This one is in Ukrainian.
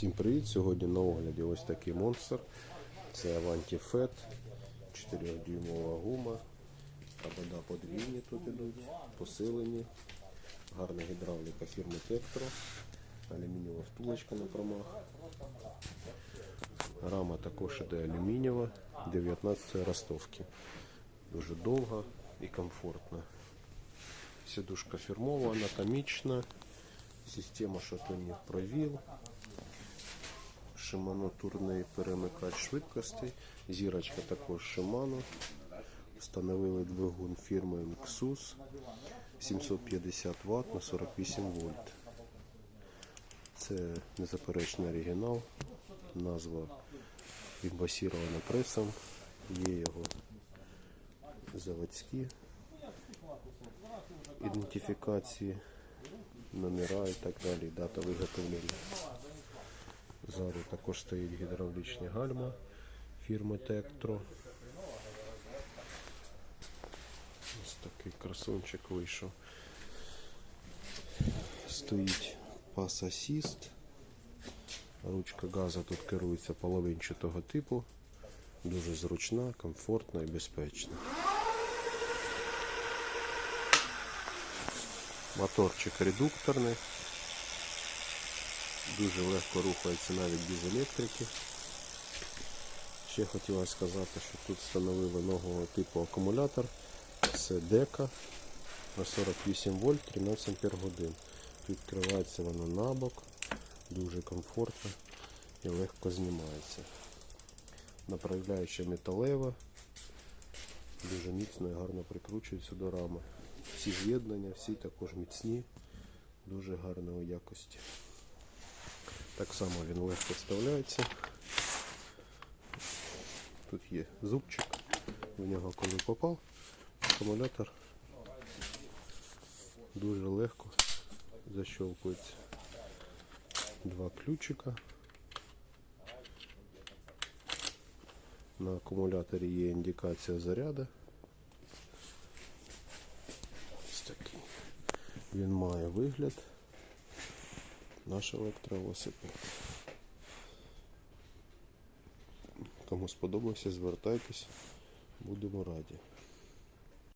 Всім привіт! Сьогодні на огляді ось такий монстр. Це Avanti Fat, 4-дюймова гума, провода подвійні тут ідуть, посилені, гарна гідравліка фірми Tektro, алюмінієва втулочка на промах. Рама також іде алюмінієва, 19 ростовки. Дуже довга і комфортна. Сідушка фірмова, анатомічна, система шатунів провіл, Shimano турний перемикач швидкостей, зірочка також Shimano. Встановили двигун фірми Nexus 750 Вт на 48 вольт. Це незаперечний оригінал. Назва відбасірована пресом. Є його заводські ідентифікації, номера і так далі, дата виготовлення. Ззаду також стоїть гідравлічні гальма фірми Tektro. Ось такий красунчик вийшов. Стоїть пас асіст. Ручка газу тут керується половинчатого типу. Дуже зручна, комфортна і безпечна. Моторчик редукторний. Дуже легко рухається навіть без електрики. Ще хотіла сказати, що тут встановили нового типу акумулятор. Це дека на 48 вольт 13 ампер годин. Відкривається воно на бок, дуже комфортно і легко знімається. Направляюча металева, дуже міцно і гарно прикручується до рами. Всі з'єднання, всі також міцні, дуже гарної якості. Так само він легко вставляється. Тут є зубчик, в нього коли попав, акумулятор дуже легко защелкується. Два ключика. На акумуляторі є індикація заряду. Ось такий. Він має вигляд наш електровелосипед. Кому сподобався, звертайтесь, будемо раді.